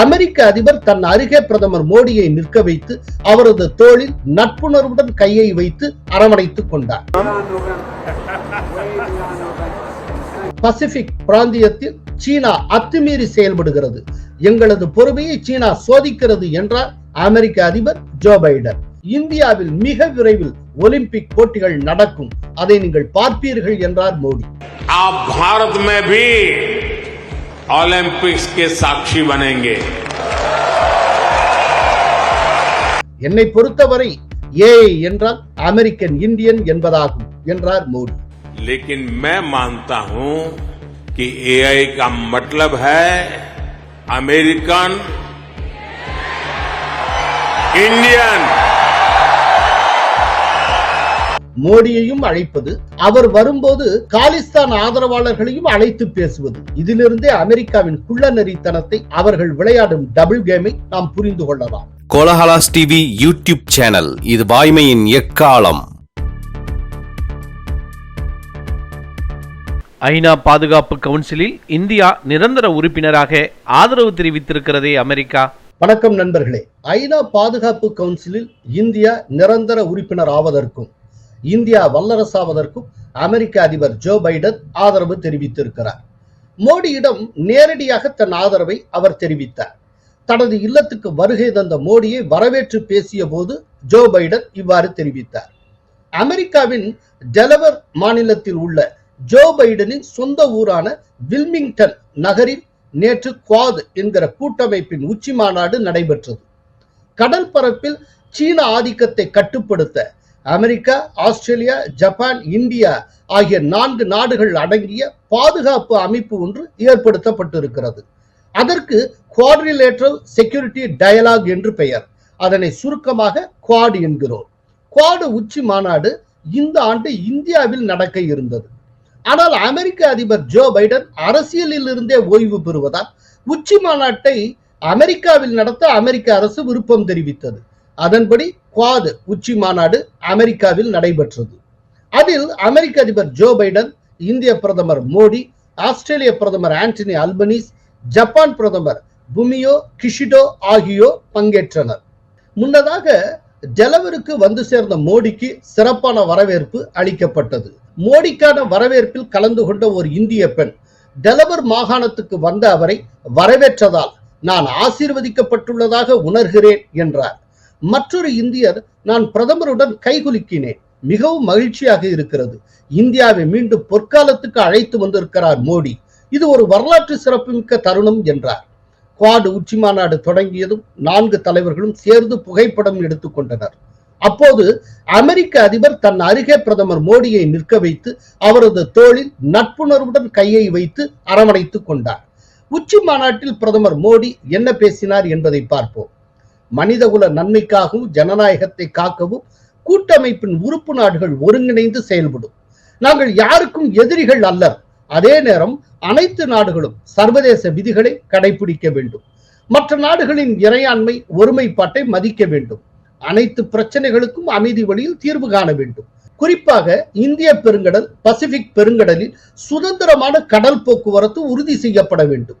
அமெரிக்க அதிபர் தன் அருகே பிரதமர் மோடியை நிற்க வைத்து அவரது தோளில் நட்புணர்வுடன் கையை வைத்து அரவணைத்துக் கொண்டார். பசிபிக் பிராந்தியத்தில் சீனா அத்துமீறி செயல்படுகிறது. எங்களது பொறுமையை சீனா சோதிக்கிறது என்றார் அமெரிக்க அதிபர் ஜோ பைடன். இந்தியாவில் மிக விரைவில் ஒலிம்பிக் போட்டிகள் நடக்கும். அதை நீங்கள் பார்ப்பீர்கள் என்றார் மோடி. ओलंपिक्स के साक्षी बनेंगे என்னை பொறுத்தவரை ஏ என்றால் அமெரிக்கன் இந்தியன் என்பதாகும் என்றார் மோடி लेकिन मैं मानता हूं कि एआई का मतलब है अमेरिकन इंडियन மோடியையும் அழைப்பது அவர் வரும்போது காலிஸ்தான் ஆதரவாளர்களையும் அழைத்து பேசுவது. இதிலிருந்தே அமெரிக்காவின் குள்ளநெறித்தனத்தை அவர்கள் விளையாடும் டபுள் கேமை நாம் புரிந்து கொள்ளலாம். கோலஹலாஸ் டிவி யூடியூப் சேனல் இது வாய்மையின் எக்காலம். ஐநா பாதுகாப்பு கவுன்சிலில் இந்தியா நிரந்தர உறுப்பினராக ஆதரவு தெரிவித்திருக்கிறதே அமெரிக்கா. வணக்கம் நண்பர்களே. ஐநா பாதுகாப்பு கவுன்சிலில் இந்தியா நிரந்தர உறுப்பினர் ஆவதற்கும் இந்தியா வல்லரசாவதற்கும் அமெரிக்க அதிபர் ஜோ பைடன் ஆதரவு தெரிவித்திருக்கிறார். மோடியிடம் நேரடியாக தன் ஆதரவை அவர் தெரிவித்தார். தனது இல்லத்துக்கு வருகை தந்த மோடியை வரவேற்று பேசிய போது ஜோ பைடன் இவ்வாறு தெரிவித்தார். அமெரிக்காவின் டெலவர் மாநிலத்தில் உள்ள ஜோ பைடனின் சொந்த ஊரான வில்மிங்டன் நகரில் நேற்று குவாத் என்கிற கூட்டமைப்பின் உச்சி மாநாடு நடைபெற்றது. கடல் பரப்பில் சீன ஆதிக்கத்தை கட்டுப்படுத்த அமெரிக்கா ஆஸ்திரேலியா ஜப்பான் இந்தியா ஆகிய நான்கு நாடுகள் அடங்கிய பாதுகாப்பு அமைப்பு ஒன்று ஏற்படுத்தப்பட்டிருக்கிறது. அதற்கு குவாட்ரிலேட்ரல் செக்யூரிட்டி டயலாக் என்று பெயர். அதனை சுருக்கமாக குவாட் என்கிறோம். குவாடு உச்சி மாநாடு இந்த ஆண்டு இந்தியாவில் நடக்க இருந்தது. ஆனால் அமெரிக்க அதிபர் ஜோ பைடன் அரசியலில் இருந்தே ஓய்வு பெறுவதால் உச்சி மாநாட்டை அமெரிக்காவில் நடத்த அமெரிக்க அரசு விருப்பம் தெரிவித்தது. அதன்படி குவாது உச்சி மாநாடு அமெரிக்காவில் நடைபெற்றது. அதில் அமெரிக்க அதிபர் ஜோ பைடன் இந்திய பிரதமர் மோடி ஆஸ்திரேலிய பிரதமர் ஆண்டனி அல்பனீஸ் ஜப்பான் பிரதமர் புமியோ கிஷிடோ ஆகியோர் பங்கேற்றனர். முன்னதாக டெலவருக்கு வந்து சேர்ந்த மோடிக்கு சிறப்பான வரவேற்பு அளிக்கப்பட்டது. மோடிக்கான வரவேற்பில் கலந்து கொண்ட ஒரு இந்திய பெண் டெலவர் மாகாணத்துக்கு வந்த அவரை வரவேற்றதால் நான் ஆசீர்வதிக்கப்பட்டுள்ளதாக உணர்கிறேன் என்றார். மற்றொரு இந்தியர் நான் பிரதமருடன் கைகுலுக்கினேன். மிகவும் மகிழ்ச்சியாக இருக்கிறது. இந்தியாவை மீண்டும் பொற்காலத்துக்கு அழைத்து வந்திருக்கிறார் மோடி. இது ஒரு வரலாற்று சிறப்புமிக்க தருணம் என்றார். குவாடு உச்சி மாநாடு தொடங்கியதும் நான்கு தலைவர்களும் சேர்ந்து புகைப்படம் எடுத்துக்கொண்டனர் அப்போது அமெரிக்க அதிபர் தன் அருகே பிரதமர் மோடியை நிற்க வைத்து அவரது தோளில் நட்புணர்வுடன் கையை வைத்து அரவணைத்துக் கொண்டார். உச்சி மாநாட்டில் பிரதமர் மோடி என்ன பேசினார் என்பதை பார்ப்போம். மனிதகுல நன்மைக்காகவும் ஜனநாயகத்தை காக்கவும் கூட்டமைப்பின் உறுப்பு நாடுகள் ஒருங்கிணைந்து செயல்படும். நாங்கள் யாருக்கும் எதிரிகள் அல்ல. அதே நேரம் அனைத்து நாடுகளும் சர்வதேச விதிகளை கடைபிடிக்க வேண்டும். மற்ற நாடுகளின் இறையாண்மை ஒருமைப்பாட்டை மதிக்க வேண்டும். அனைத்து பிரச்சனைகளுக்கும் அமைதி வழியில் தீர்வு காண வேண்டும். குறிப்பாக இந்திய பெருங்கடல் பசிபிக் பெருங்கடலில் சுதந்திரமான கடல் போக்குவரத்து உறுதி செய்யப்பட வேண்டும்.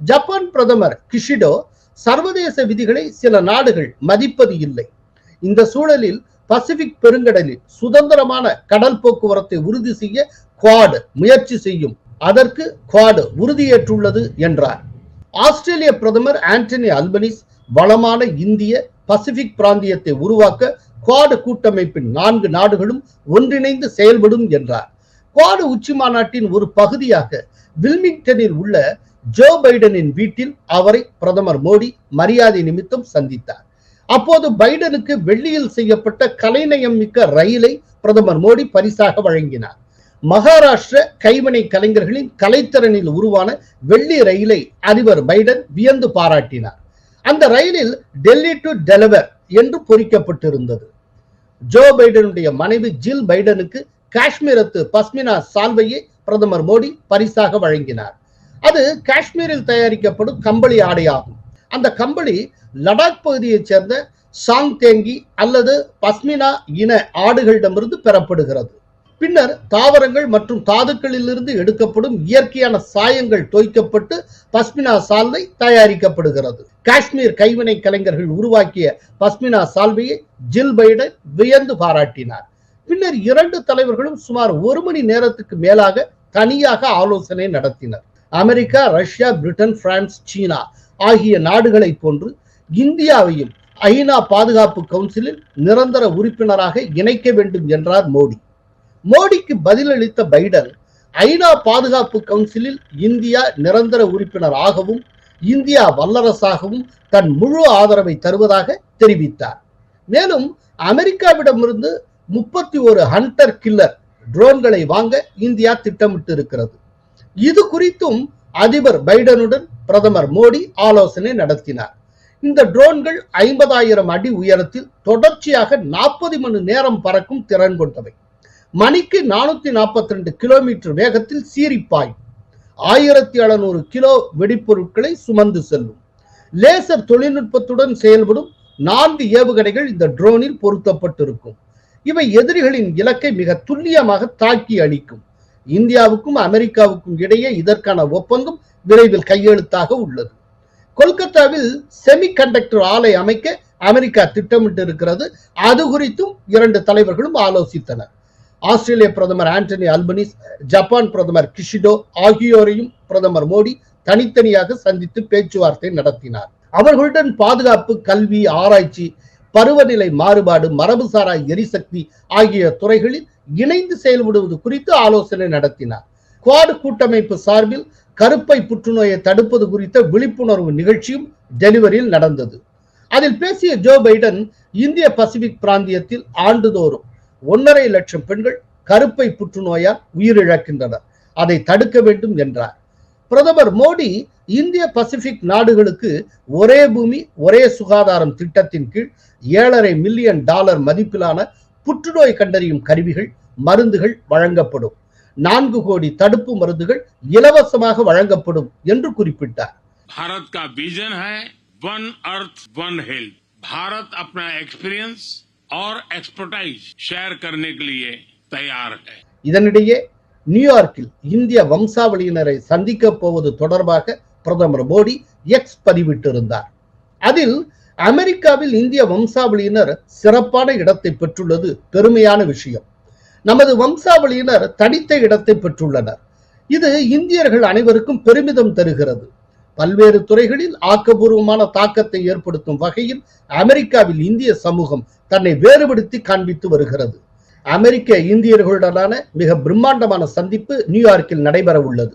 ஜப்பான் பிரதமர் கிஷிடோ சர்வதேச விதிகளை சில நாடுகள் மதிப்பது இல்லை. இந்த சூழலில் பசிபிக் பெருங்கடலில் சுதந்திரமான கடல் போக்குவரத்தை உறுதி செய்ய குவாடு முயற்சி செய்யும். அதற்கு குவாடு உறுதியேற்றுள்ளது என்றார். ஆஸ்திரேலிய பிரதமர் ஆண்டனி அல்பனிஸ் வளமான இந்திய பசிபிக் பிராந்தியத்தை உருவாக்க குவாடு கூட்டமைப்பின் நான்கு நாடுகளும் ஒன்றிணைந்து செயல்படும் என்றார். குவாடு உச்சி மாநாட்டின் ஒரு பகுதியாக வில்மிங்டனில் உள்ள ஜோ பைடனின் வீட்டில் அவரை பிரதமர் மோடி மரியாதை நிமித்தம் சந்தித்தார். அப்போது பைடனுக்கு வெள்ளியில் செய்யப்பட்ட கலைநயம் மிக்க ரயிலை பிரதமர் மோடி பரிசாக வழங்கினார். மகாராஷ்டிர கைவினை கலைஞர்களின் கலைத்திறனில் உருவான வெள்ளி ரயிலை அதிபர் பைடன் வியந்து பாராட்டினார். அந்த ரயிலில் டெல்லி டு டெலவர் என்று பொறிக்கப்பட்டிருந்தது. ஜோ பைடனுடைய மனைவி ஜில் பைடனுக்கு காஷ்மீரத்து பஸ்மினா சால்வையை பிரதமர் மோடி பரிசாக வழங்கினார். அது காஷ்மீரில் தயாரிக்கப்படும் கம்பளி ஆடையாகும். அந்த கம்பளி லடாக் பகுதியைச் சேர்ந்த சாங் தேங்கி அல்லது பஸ்மினா இன ஆடுகளிடமிருந்து பெறப்படுகிறது. பின்னர் தாவரங்கள் மற்றும் தாதுக்களிலிருந்து எடுக்கப்படும் இயற்கையான சாயங்கள் தோய்க்கப்பட்டு பஸ்மினா சால்வை தயாரிக்கப்படுகிறது. காஷ்மீர் கைவினை கலைஞர்கள் உருவாக்கிய பஸ்மினா சால்வையை ஜில் பைடன் வியந்து பாராட்டினார். பின்னர் இரண்டு தலைவர்களும் சுமார் ஒரு மணி நேரத்துக்கு மேலாக தனியாக ஆலோசனை நடத்தினர். America Russia Britain France China ஆகிய நாடுகளைப் போன்று இந்தியாவையும் ஐநா பாதுகாப்பு கவுன்சிலில் நிரந்தர உறுப்பினராக இணைக்க வேண்டும் என்றார் மோடி. மோடிக்கு பதிலளித்த பைடன் ஐநா பாதுகாப்பு கவுன்சிலில் இந்தியா நிரந்தர உறுப்பினர் ஆகவும் இந்தியா வல்லரசாகவும் தன் முழு ஆதரவை தருவதாக தெரிவித்தார். மேலும் அமெரிக்காவிடமிருந்து முப்பத்தி ஒரு ஹண்டர் கில்லர் ட்ரோன்களை வாங்க இந்தியா திட்டமிட்டு இருக்கிறது இது குறித்தும் அதிபர் பைடனுடன் பிரதமர் மோடி ஆலோசனை நடத்தினார். இந்த ட்ரோன்கள் ஐம்பதாயிரம் அடி உயரத்தில் தொடர்ச்சியாக நாற்பது மணி நேரம் பறக்கும் திறன் கொண்டவை. மணிக்கு நானூத்தி நாற்பத்தி ரெண்டு கிலோமீட்டர் வேகத்தில் சீரிப்பாயும் ஆயிரத்தி எழுநூறு கிலோ வெடிப்பொருட்களை சுமந்து செல்லும். லேசர் தொழில்நுட்பத்துடன் செயல்படும் நான்கு ஏவுகணைகள் இந்த ட்ரோனில் பொருத்தப்பட்டிருக்கும். இவை எதிரிகளின் இலக்கை மிக துல்லியமாக தாக்கி அளிக்கும் இந்தியாவுக்கும் அமெரிக்காவுக்கும் இடையே இதற்கான ஒப்பந்தம் விரைவில் கையெழுத்தாக உள்ளது. கொல்கத்தாவில் செமிகண்டக்டர் ஆலை அமைக்க அமெரிக்கா திட்டமிட்டு இருக்கிறது அது குறித்தும் இரண்டு தலைவர்களும் ஆலோசித்தனர். ஆஸ்திரேலிய பிரதமர் ஆண்டனி அல்பனிஸ் ஜப்பான் பிரதமர் கிஷிடோ ஆகியோரையும் பிரதமர் மோடி தனித்தனியாக சந்தித்து பேச்சுவார்த்தை நடத்தினார். அவர்களுடன் பாதுகாப்பு கல்வி ஆராய்ச்சி பருவநிலை மாறுபாடு மரபுசாரா எரிசக்தி ஆகிய துறைகளில் இணைந்து செயல்படுவது குறித்து ஆலோசனை நடத்தினார். குவாடு கூட்டமைப்பு சார்பில் கருப்பை புற்றுநோயை தடுப்பது குறித்த விழிப்புணர்வு நிகழ்ச்சியும் டெலிவரியில் நடந்தது. அதில் பேசிய ஜோ பைடன் இந்திய பசிபிக் பிராந்தியத்தில் ஆண்டுதோறும் ஒன்றரை லட்சம் பெண்கள் கருப்பை புற்றுநோயால் உயிரிழக்கின்றனர். அதை தடுக்க வேண்டும் என்றார். பிரதமர் மோடி இந்திய பசிபிக் நாடுகளுக்கு ஒரே பூமி ஒரே சுகாதாரம் திட்டத்தின் கீழ் ஏழரை மில்லியன் டாலர் மதிப்பிலான புற்றுநோய் கண்டறியும் கருவிகள் மருந்துகள் வழங்கப்படும் நான்கு கோடி தடுப்பு மருந்துகள் இலவசமாக வழங்கப்படும் என்று குறிப்பிட்டார் भारत का विजन है one earth one health Bharat अपना एक्सपीरियंस और एक्सपर्टाइज शेयर करने के लिए तैयार है இதனிடையே நியூயார்க்கில் இந்திய வம்சாவளியினரை சந்திக்க போவது தொடர்பாக பிரதமர் மோடி எக்ஸ் பதிவிட்டிருந்தார். அதில் அமெரிக்காவில் இந்திய வம்சாவளியினர் சிறப்பான இடத்தை பெற்றுள்ளது பெருமையான விஷயம். நமது வம்சாவளியினர் தனித்த இடத்தை பெற்றுள்ளனர். இது இந்தியர்கள் அனைவருக்கும் பெருமிதம் தருகிறது. பல்வேறு துறைகளில் ஆக்கபூர்வமான தாக்கத்தை ஏற்படுத்தும் வகையில் அமெரிக்காவில் இந்திய சமூகம் தன்னை வேறுபடுத்தி காண்பித்து வருகிறது. அமெரிக்க இந்தியர்களுடனான மிக பிரம்மாண்டமான சந்திப்பு நியூயார்க்கில் நடைபெற உள்ளது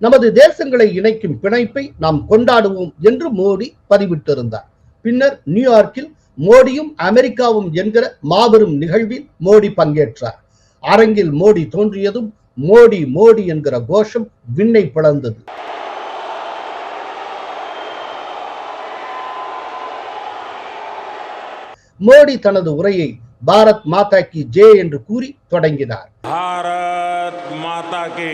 நமது தேசங்களை இணைக்கும் பிணைப்பை நாம் கொண்டாடுவோம் என்று மோடி பதிவிட்டிருந்தார். பின்னர் நியூயார்க்கில் மோடியும் அமெரிக்காவும் என்கிற மாபெரும் நிகழ்வில் மோடி பங்கேற்றார். அரங்கில் மோடி தோன்றியதும் மோடி மோடி என்கிற கோஷம் விண்ணை பிளந்தது. மோடி தனது உரையை பாரத் மாதா கி ஜே என்று கூறி தொடங்கினார் भारत माता की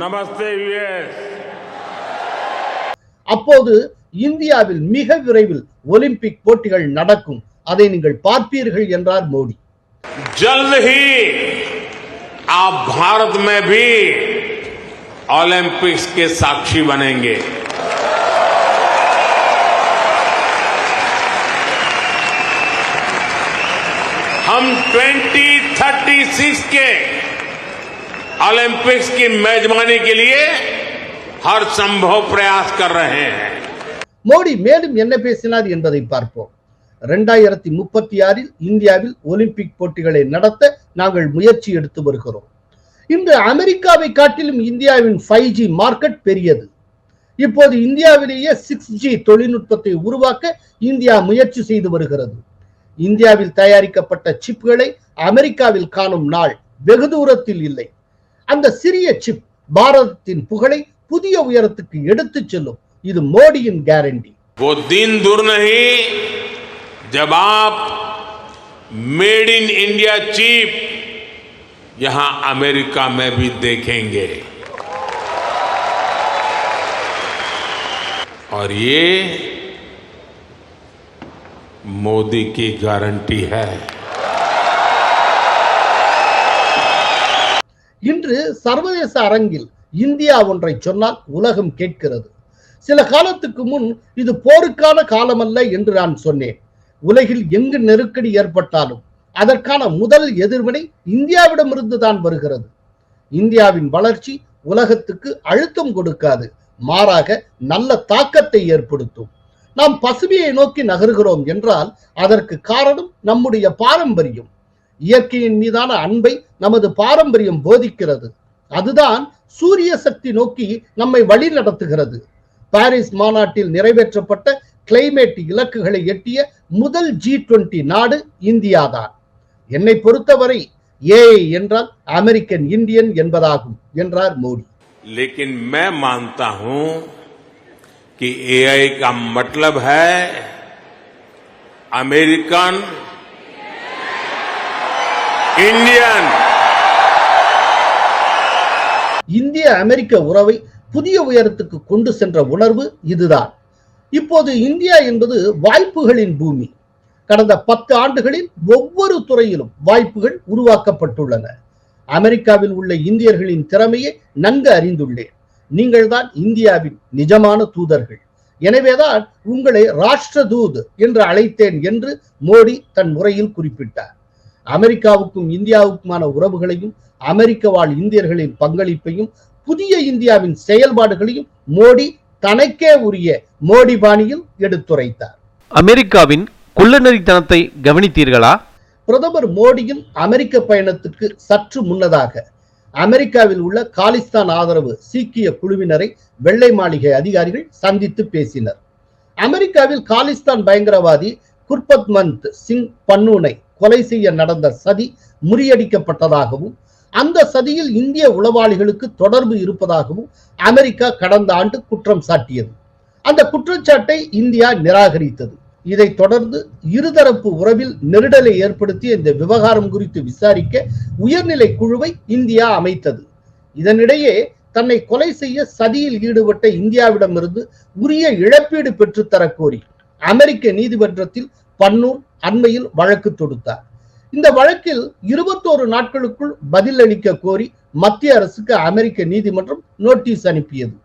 नमस्ते यूएस அப்போது இந்தியாவில் மிக விரைவில் ஒலிம்பிக் போட்டிகள் நடக்கும் அதை நீங்கள் பார்ப்பீர்கள் என்றார் மோடி जल्द ही आप भारत में भी ओलंपिक्स के साक्षी बनेंगे हम 2036 के ओलंपिक्स की मेजबानी के लिए हर संभव प्रयास कर रहे हैं மோடி மேலும் என்ன பேசினார் என்பதை பார்ப்போம் இரண்டாயிரத்தி முப்பத்தி ஆறில் இந்தியாவில் ஒலிம்பிக் போட்டிகளை நடத்த நாங்கள் முயற்சி எடுத்து வருகிறோம் இன்று அமெரிக்காவை காட்டிலும் இந்தியாவின் ஃபைவ் ஜி மார்க்கெட் பெரியது இப்போது இந்தியாவிலேயே சிக்ஸ் ஜி தொழில்நுட்பத்தை உருவாக்க இந்தியா முயற்சி செய்து வருகிறது இந்தியாவில் தயாரிக்கப்பட்ட சிப்களை அமெரிக்காவில் காணும் நாள் வெகு தூரத்தில் இல்லை அந்த சிறிய சிப் பாரதத்தின் புகழை புதிய உயரத்துக்கு எடுத்துச் செல்லும் இது மோடியின் கேரண்டி वो दिन दूर नहीं जब आप मेड इन इंडिया चीप यहां अमेरिका में भी देखेंगे और ये मोदी की गारंटी है இன்று சர்வதேச அரங்கில் இந்தியா ஒன்றை சொன்னால் உலகம் கேட்கிறது சில காலத்துக்கு முன் இது போருக்கான காலமல்ல என்று நான் சொன்னேன் உலகில் எங்கு நெருக்கடி ஏற்பட்டாலும் அதற்கான முதல் எதிர்வினை இந்தியாவிடமிருந்து தான் வருகிறது இந்தியாவின் வளர்ச்சி உலகத்துக்கு அழுத்தம் கொடுக்காது மாறாக நல்ல தாக்கத்தை ஏற்படுத்தும் நாம் பசுமையை நோக்கி நகர்கிறோம் என்றால் அதற்கு காரணம் நம்முடைய பாரம்பரியம். இயற்கையின் மீதான அன்பை நமது பாரம்பரியம் போதிக்கிறது. அதுதான் சூரிய சக்தி நோக்கி நம்மை வழி நடத்துகிறது. பாரிஸ் மாநாட்டில் நிறைவேற்றப்பட்ட கிளைமேட் இலக்குகளை எட்டிய முதல் ஜி டுவெண்டி நாடு இந்தியாதான். என்னை பொறுத்தவரை ஏஐ என்றால் அமெரிக்கன் இந்தியன் என்பதாகும் என்றார் மோடி. லேக்கின் மே ஹூ कि एआई का मतलब है अमेरिकन इंडियन இந்திய அமெரிக்க உறவை புதிய உயரத்துக்கு கொண்டு சென்ற உணர்வு இதுதான் இப்போது இந்தியா என்பது வாய்ப்புகளின் பூமி கடந்த பத்து ஆண்டுகளில் ஒவ்வொரு துறையிலும் வாய்ப்புகள் உருவாக்கப்பட்டுள்ளன அமெரிக்காவில் உள்ள இந்தியர்களின் திறமையை நன்கு அறிந்துள்ளேன் நீங்கள் தான் இந்தியாவின் நிஜமான தூதர்கள். எனவேதான் உங்களை ராஷ்டிரதூத் என்று அழைத்தேன் என்று மோடி தன் உரையில் குறிப்பிட்டார். அமெரிக்காவுக்கும் இந்தியாவுக்குமான உறவுகளையும் அமெரிக்க வாழ் இந்தியர்களின் பங்களிப்பையும் புதிய இந்தியாவின் செயல்பாடுகளையும் மோடி தனக்கே உரிய மோடி பாணியில் எடுத்துரைத்தார். அமெரிக்காவின் குள்ளநெறித்தனத்தை கவனித்தீர்களா? பிரதமர் மோடியின் அமெரிக்க பயணத்துக்கு சற்று முன்னதாக அமெரிக்காவில் உள்ள காலிஸ்தான் ஆதரவு சீக்கிய குழுவினரை வெள்ளை மாளிகை அதிகாரிகள் சந்தித்து பேசினர். அமெரிக்காவில் காலிஸ்தான் பயங்கரவாதி குர்பத் மந்த் சிங் பன்னூனை கொலை செய்ய நடந்த சதி முறியடிக்கப்பட்டதாகவும் அந்த சதியில் இந்திய உளவாளிகளுக்கு தொடர்பு இருப்பதாகவும் அமெரிக்கா கடந்த ஆண்டு குற்றம் சாட்டியது. அந்த குற்றச்சாட்டை இந்தியா நிராகரித்தது. இதை தொடர்ந்து இருதரப்பு உறவில் நெருடலை ஏற்படுத்திய இந்த விவகாரம் குறித்து விசாரிக்க உயர்நிலை குழுவை இந்தியா அமைத்தது. இதனிடையே தன்னை கொலை செய்ய சதியில் ஈடுபட்ட இந்தியாவிடமிருந்து உரிய இழப்பீடு பெற்றுத்தர கோரி அமெரிக்க நீதிமன்றத்தில் பன்னூர் அண்மையில் வழக்கு தொடுத்தார். இந்த வழக்கில் இருபத்தோரு நாட்களுக்குள் பதில் அளிக்க கோரி மத்திய அரசுக்கு அமெரிக்க நீதிமன்றம் நோட்டீஸ் அனுப்பியது.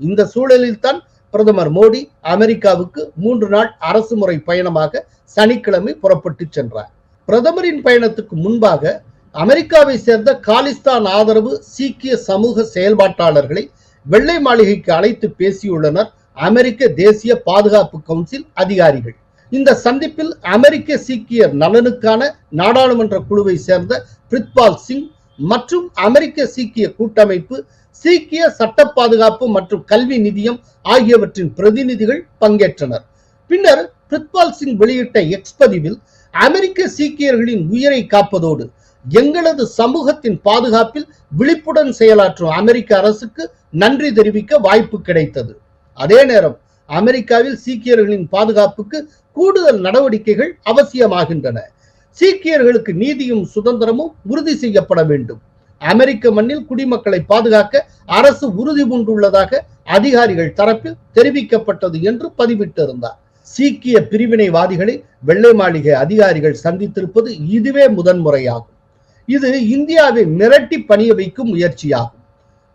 இந்த சூழலில் தான் பிரதமர் மோடி அமெரிக்காவுக்கு மூன்று நாள் அரசு முறை பயணமாக சனிக்கிழமை புறப்பட்டு சென்றார். பிரதமரின் பயணத்துக்கு முன்பாக அமெரிக்காவை சேர்ந்த காலிஸ்தான் ஆதரவு சீக்கிய சமூக செயல்பாட்டாளர்களை வெள்ளை மாளிகைக்கு அழைத்து பேசியுள்ளனர் அமெரிக்க தேசிய பாதுகாப்பு கவுன்சில் அதிகாரிகள். இந்த சந்திப்பில் அமெரிக்க சீக்கியர் நலனுக்கான நாடாளுமன்ற குழுவை சேர்ந்த பிரித்பால் சிங் மற்றும் அமெரிக்க சீக்கிய கூட்டமைப்பு சீக்கிய சட்ட பாதுகாப்பு மற்றும் கல்வி நிதியம் ஆகியவற்றின் பிரதிநிதிகள் பங்கேற்றனர். பின்னர் பிரித்பால் சிங் வெளியிட்ட எக்ஸ் பதிவில் அமெரிக்க சீக்கியர்களின் உயிரை காப்பதோடு எங்களது சமூகத்தின் பாதுகாப்பில் விழிப்புடன் செயலாற்றும் அமெரிக்க அரசுக்கு நன்றி தெரிவிக்க வாய்ப்பு கிடைத்தது. அதே நேரம் அமெரிக்காவில் சீக்கியர்களின் பாதுகாப்புக்கு கூடுதல் நடவடிக்கைகள் அவசியமாகின்றன. சீக்கியர்களுக்கு நீதியும் சுதந்திரமும் உறுதி செய்யப்பட வேண்டும். அமெரிக்க மண்ணில் குடிமக்களை பாதுகாக்க அரசு உறுதி பூண்டுள்ளதாக அதிகாரிகள் தரப்பில் தெரிவிக்கப்பட்டது என்று பதிவிட்டிருந்தார். சீக்கிய பிரிவினைவாதிகளை வெள்ளை மாளிகை அதிகாரிகள் சந்தித்திருப்பது இதுவே முதன்முறையாகும். இது இந்தியாவை மிரட்டி பணிய வைக்கும் முயற்சியாகும்.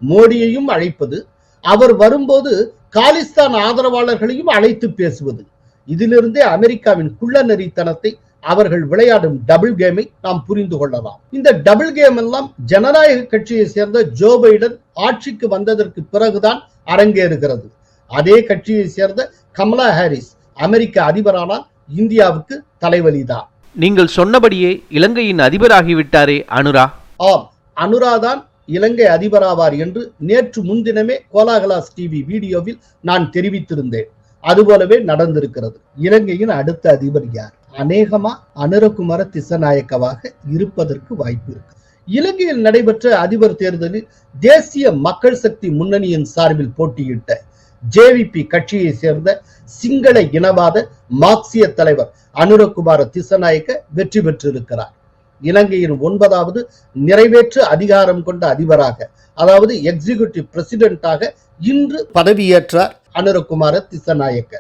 மோடியையும் அழைப்பது அவர் வரும்போது காலிஸ்தான் ஆதரவாளர்களையும் அழைத்து பேசுவது இதிலிருந்தே அமெரிக்காவின் குள்ளநெறித்தனத்தை அவர்கள் விளையாடும் டபுள் கேமை நாம் புரிந்து கொள்ளலாம். இந்த டபுள் கேம் எல்லாம் ஜனநாயக கட்சியை சேர்ந்த ஜோ பைடன் ஆட்சிக்கு வந்ததற்கு பிறகுதான் அரங்கேறுகிறது. அதே கட்சியை சேர்ந்த கமலா ஹாரிஸ் அமெரிக்க அதிபரானால் இந்தியாவுக்கு தலைவலிதான். நீங்கள் சொன்னபடியே இலங்கையின் அதிபராகிவிட்டாரே அனுரா. ஆம் அனுராதான் இலங்கை அதிபராவார் என்று நேற்று முன்தினமே கோலாகலாஸ் டிவி வீடியோவில் நான் தெரிவித்திருந்தேன். அதுபோலவே நடந்திருக்கிறது. இலங்கையின் அடுத்த அதிபர் யார்? அநேகமா அனுரகுமார திசநாயக்கவாக இருப்பதற்கு வாய்ப்பு இருக்கு. இலங்கையில் நடைபெற்ற அதிபர் தேர்தலில் தேசிய மக்கள் சக்தி முன்னணியின் சார்பில் போட்டியிட்ட ஜேவிபி கட்சியை சேர்ந்த சிங்கள இனவாத மார்க்சிய தலைவர் அனுரகுமார திசநாயக்க வெற்றி பெற்றிருக்கிறார். இலங்கையின் ஒன்பதாவது நிறைவேற்று அதிகாரம் கொண்ட அதிபராக அதாவது எக்ஸிகியூட்டிவ் பிரசிடென்டாக இன்று பதவியேற்றார் அனுரகுமார திசநாயக்க.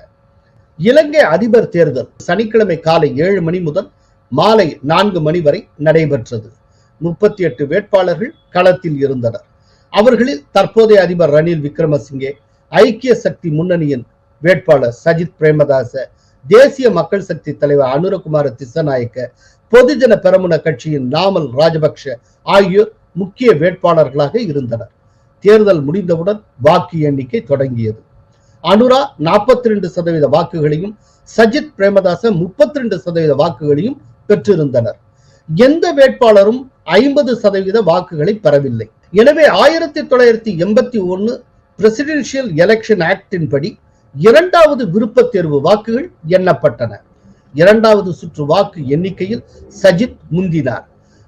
இலங்கை அதிபர் தேர்தல் சனிக்கிழமை காலை ஏழு மணி முதல் மாலை நான்கு மணி வரை நடைபெற்றது. முப்பத்தி எட்டு வேட்பாளர்கள் களத்தில் இருந்தனர். அவர்களில் தற்போதைய அதிபர் ரணில் விக்ரமசிங்கே ஐக்கிய சக்தி முன்னணியின் வேட்பாளர் சஜித் பிரேமதாச தேசிய மக்கள் சக்தி தலைவர் அனுரகுமார திசநாயக்க பொதுஜன பெரமுன கட்சியின் நாமல் ராஜபக்ஷ ஆகியோர் முக்கிய வேட்பாளர்களாக இருந்தனர். தேர்தல் முடிந்தவுடன் வாக்கு எண்ணிக்கை தொடங்கியது. அனுரா நாற்பத்தி ரெண்டு சதவீத வாக்குகளையும் சஜித் பிரேமதாச முப்பத்தி ரெண்டு சதவீத வாக்குகளையும் பெற்றிருந்தனர். எந்த வேட்பாளரும் ஐம்பது சதவீத வாக்குகளை பெறவில்லை. எனவே ஆயிரத்தி தொள்ளாயிரத்தி எண்பத்தி ஒன்னு பிரசிடென்சியல் எலெக்ஷன் ஆக்டின் படி இரண்டாவது விருப்ப தேர்வு வாக்குகள் எண்ணப்பட்டன. இரண்டாவது சுற்று வாக்கு எண்ணிக்கையில் சஜித் முந்தினார்.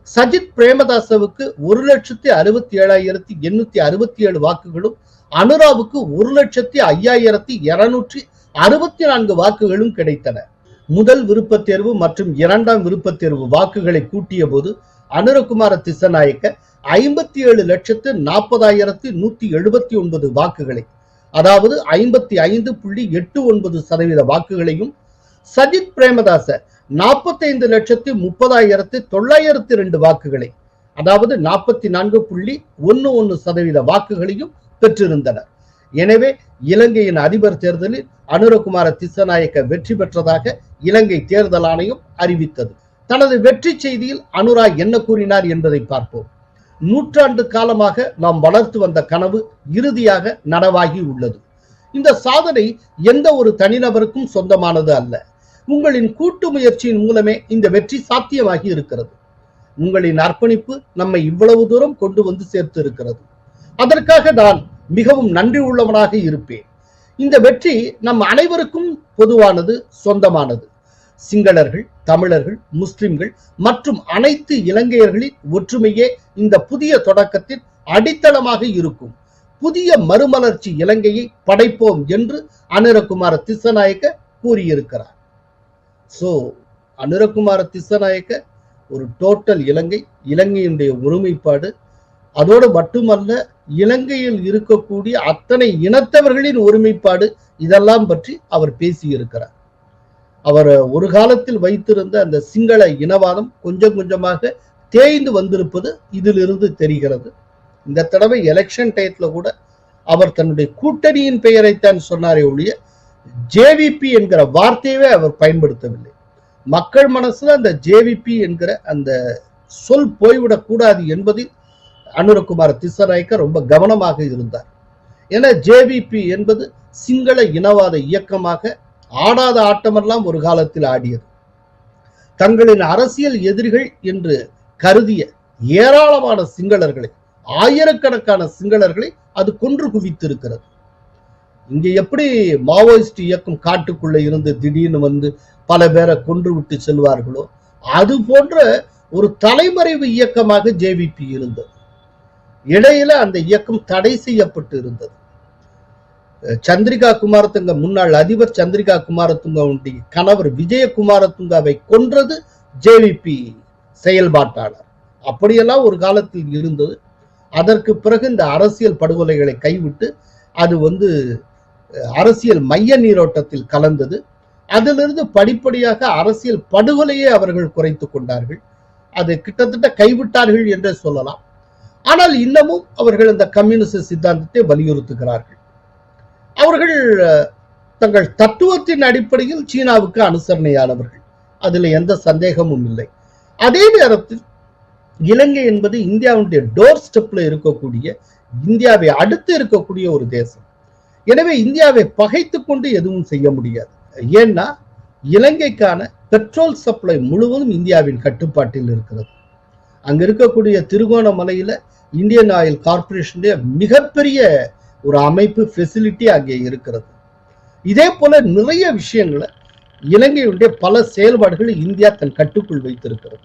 சஜித் பிரேமதாசவுக்கு ஒரு லட்சத்தி அறுபத்தி ஏழாயிரத்தி எண்ணூத்தி அறுபத்தி ஏழு வாக்குகளும் அனுராவுக்கு ஒரு லட்சத்தி ஐயாயிரத்தி இருநூற்றி அறுபத்தி நான்கு வாக்குகளும் கிடைத்தன. முதல் விருப்பத் தேர்வு மற்றும் இரண்டாம் விருப்பத் தேர்வு வாக்குகளை கூட்டிய போது அனுரகுமார திசநாயக்க ஐம்பத்தி ஏழு லட்சத்து நாற்பதாயிரத்தி நூத்தி எழுபத்தி ஒன்பது வாக்குகளை அதாவது ஐம்பத்தி ஐந்து புள்ளி எட்டு ஒன்பது சதவீத வாக்குகளையும் சஜித் பிரேமதாச நாற்பத்தைந்து லட்சத்தி முப்பதாயிரத்தி தொள்ளாயிரத்தி ரெண்டு வாக்குகளை அதாவது நாற்பத்தி நான்கு புள்ளி ஒன்னு ஒன்னு சதவீத வாக்குகளையும் பெற்றிருந்தனர். எனவே இலங்கையின் அதிபர் தேர்தலில் அனுரகுமார திசநாயக்க வெற்றி பெற்றதாக இலங்கை தேர்தல் ஆணையம் அறிவித்தது. தனது வெற்றி செய்தியில் அனுரா என்ன கூறினார் என்பதை பார்ப்போம். நூற்றாண்டு காலமாக நாம் வளர்த்து வந்த கனவு இறுதியாக நனவாகி உள்ளது. இந்த சாதனை எந்த ஒரு தனிநபருக்கும் சொந்தமானது அல்ல. உங்களின் கூட்டு முயற்சியின் மூலமே இந்த வெற்றி சாத்தியமாகி இருக்கிறது. உங்களின் அர்ப்பணிப்பு நம்மை இவ்வளவு தூரம் கொண்டு வந்து சேர்த்து இருக்கிறது அதற்காக நான் மிகவும் நன்றி உள்ளவனாக இருப்பேன். இந்த வெற்றி நம் அனைவருக்கும் பொதுவானது சொந்தமானது. சிங்களர்கள் தமிழர்கள் முஸ்லிம்கள் மற்றும் அனைத்து இலங்கையர்களின் ஒற்றுமையே இந்த புதிய தொடக்கத்தின் அடித்தளமாக இருக்கும். புதிய மறுமலர்ச்சி இலங்கையை படைப்போம் என்று அனிரகுமார திசநாயக்க கூறியிருக்கிறார். ஸோ அனுரகுமார திசநாயக்க ஒரு டோட்டல் இலங்கை இலங்கையினுடைய ஒருமைப்பாடு. அதோடு மட்டுமல்ல இலங்கையில் இருக்கக்கூடிய அத்தனை இனத்தவர்களின் ஒருமைப்பாடு இதெல்லாம் பற்றி அவர் பேசியிருக்கிறார். அவர் ஒரு காலத்தில் வைத்திருந்த அந்த சிங்கள இனவாதம் கொஞ்சம் கொஞ்சமாக தேய்ந்து வந்திருப்பது இதிலிருந்து தெரிகிறது. இந்த தடவை எலெக்ஷன் டயத்தில் கூட அவர் தன்னுடைய கூட்டணியின் பெயரைத்தான் சொன்னாரே ஒழிய ஜேவிபி என்கிற வார்த்தையவே அவர் பயன்படுத்தவில்லை. மக்கள் மனசுல அந்த ஜேவிபி என்கிற அந்த சொல் போய்விடக் கூடாது என்பதில் அனுரகுமார் திசநாயக்க ரொம்ப கவனமாக இருந்தார். என ஜேவிபி என்பது சிங்கள இனவாத இயக்கமாக ஆடாத ஆட்டமெல்லாம் ஒரு காலத்தில் ஆடியது. தங்களின் அரசியல் எதிரிகள் என்று கருதிய ஏராளமான சிங்களர்களை ஆயிரக்கணக்கான சிங்களர்களை அது கொன்று குவித்திருக்கிறது. இங்க எப்படி மாவோயிஸ்ட் இயக்கம் காட்டுக்குள்ள இருந்து திடீர்னு வந்து பல பேரை கொன்று விட்டு செல்வார்களோ அது போன்ற ஒரு தலைமறைவு இயக்கமாக ஜேவிபி இருந்தது. இடையில அந்த இயக்கம் தடை செய்யப்பட்டு இருந்தது. சந்திரிகா குமாரத்துங்க முன்னாள் அதிபர் சந்திரிகா குமாரத்துங்கவுடைய கணவர் விஜயகுமாரத்துங்காவை கொன்றது ஜேவிபி செயல்பாட்டாளர். அப்படியெல்லாம் ஒரு காலத்தில் இருந்தது. அதற்கு பிறகு இந்த அரசியல் படுகொலைகளை கைவிட்டு அது வந்து அரசியல் மைய நீரோட்டத்தில் கலந்தது. அதிலிருந்து படிப்படியாக அரசியல் படுகொலையை அவர்கள் குறைத்து கொண்டார்கள். அது கிட்டத்தட்ட கைவிட்டார்கள் என்றே சொல்லலாம். ஆனால் இன்னமும் அவர்கள் அந்த கம்யூனிஸ்ட் சித்தாந்தத்தை வலியுறுத்துகிறார்கள். அவர்கள் தங்கள் தத்துவத்தின் அடிப்படையில் சீனாவுக்கு அனுசரணையானவர்கள். அதில் எந்த சந்தேகமும் இல்லை. அதே நேரத்தில் இலங்கை என்பது இந்தியாவுடைய டோர் ஸ்டெப்ல இருக்கக்கூடிய இந்தியாவை அடுத்து இருக்கக்கூடிய ஒரு தேசம். எனவே இந்தியாவை பகைத்து கொண்டு எதுவும் செய்ய முடியாது. ஏன்னா இலங்கைக்கான பெட்ரோல் சப்ளை முழுவதும் இந்தியாவின் கட்டுப்பாட்டில் இருக்கிறது. அங்க இருக்கக்கூடிய திருகோணமலையில இந்தியன் ஆயில் கார்பரேஷனுடைய மிகப்பெரிய ஒரு அமைப்பு ஃபெசிலிட்டி அங்கே இருக்கிறது. இதே போல நிறைய விஷயங்களை இலங்கையுடைய பல செயல்பாடுகளை இந்தியா தன் கட்டுக்குள் வைத்திருக்கிறது.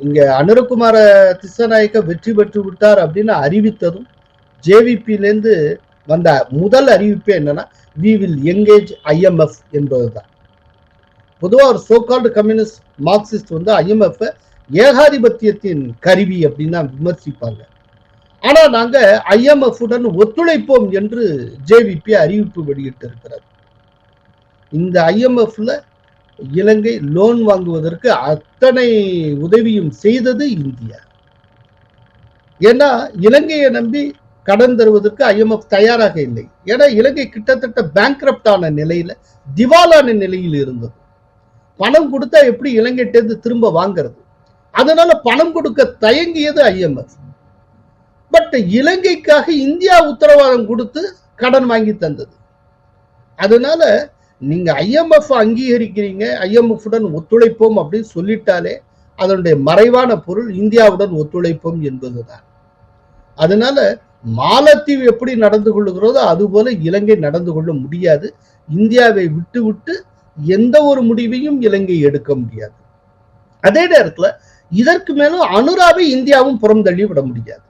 இங்க அனுரகுமார திசநாயக்க வெற்றி பெற்று விட்டார் அப்படின்னு அறிவித்ததும் ஜேவிபியிலேருந்து வந்த முதல் அறிவிப்பு என்னன்னா வி வில் எங்கேஜ் ஐஎம்எஃப் என்பதுதான். பொதுவாக ஒரு சோகால்டு கம்யூனிஸ்ட் மார்க்சிஸ்ட் வந்து ஐஎம்எஃப் ஏகாதிபத்தியத்தின் கருவி அப்படின்னு விமர்சிப்பாங்க. ஆனா நாங்க ஐஎம்எஃப் உடன் ஒத்துழைப்போம் என்று ஜேவிபி அறிவிப்பு வெளியிட்டு இருக்கிறது இந்த ஐஎம்எஃப்ல இலங்கை லோன் வாங்குவதற்கு அத்தனை உதவியும் செய்தது இந்தியா. ஏன்னா இலங்கையை நம்பி கடன் தருவதற்கு ஐஎம்எஃப் தயாராக இல்லை. ஏன்னா இலங்கை கிட்டத்தட்ட பேங்க்ரப்ட் ஆன நிலையில திவாலான நிலையில் இருந்தது. பணம் கொடுத்தா எப்படி இலங்கைட்டேருந்து திரும்ப வாங்குறது? அதனால பணம் கொடுக்க தயங்கியது ஐஎம்எஃப் பட் இலங்கைக்காக இந்தியா உத்தரவாதம் கொடுத்து கடன் வாங்கி தந்தது. அதனால நீங்க ஐஎம்எஃப் அங்கீகரிக்கிறீங்க ஐஎம்எஃப் உடன் ஒத்துழைப்போம் அப்படின்னு சொல்லிட்டாலே அதனுடைய மறைவான பொருள் இந்தியாவுடன் ஒத்துழைப்போம் என்பதுதான். அதனால மாலத்தீவு எப்படி நடந்து கொள்ளுகிறதோ அதுபோல இலங்கை நடந்து கொள்ள முடியாது. இந்தியாவை விட்டு விட்டு எந்த ஒரு முடிவையும் இலங்கை எடுக்க முடியாது. அதே நேரத்துல இதற்கு மேலும் அனுராவை இந்தியாவும் புறந்தள்ளி விட முடியாது.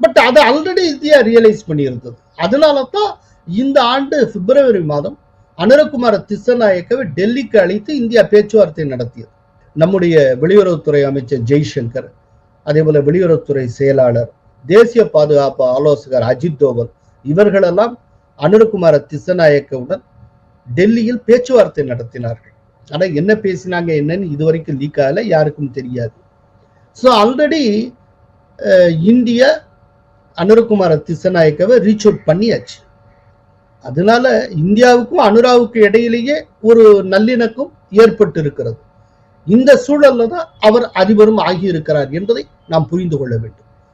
பட் அதை ஆல்ரெடி இந்தியா ரியலைஸ் பண்ணியிருந்தது. அதனால தான் இந்த ஆண்டு பிப்ரவரி மாதம் அனுரகுமார திசநாயக்கவை டெல்லிக்கு அழைத்து இந்தியா பேச்சுவார்த்தை நடத்தியது. நம்முடைய வெளியுறவுத்துறை அமைச்சர் ஜெய்சங்கர் அதே போல வெளியுறவுத்துறை செயலாளர் தேசிய பாதுகாப்பு ஆலோசகர் அஜித் தோவல் இவர்களெல்லாம் அனுரகுமார திசநாயக்கவுடன் டெல்லியில் பேச்சுவார்த்தை நடத்தினார்கள். ஆனா என்ன பேசினாங்க என்னன்னு இதுவரைக்கும் லீக் ஆகல யாருக்கும் தெரியாது. ஸோ ஆல்ரெடி இந்திய அனுரகுமார திசநாயக்கவை ரீச் அவுட் பண்ணியாச்சு. அதனால இந்தியாவுக்கும் அனுராவுக்கு இடையிலேயே ஒரு நல்லிணக்கம் ஏற்பட்டு இருக்கிறது இந்த சூழல்ல தான் அவர் அதிபரும் ஆகியிருக்கிறார் என்பதை நாம் புரிந்து கொள்ள வேண்டும்.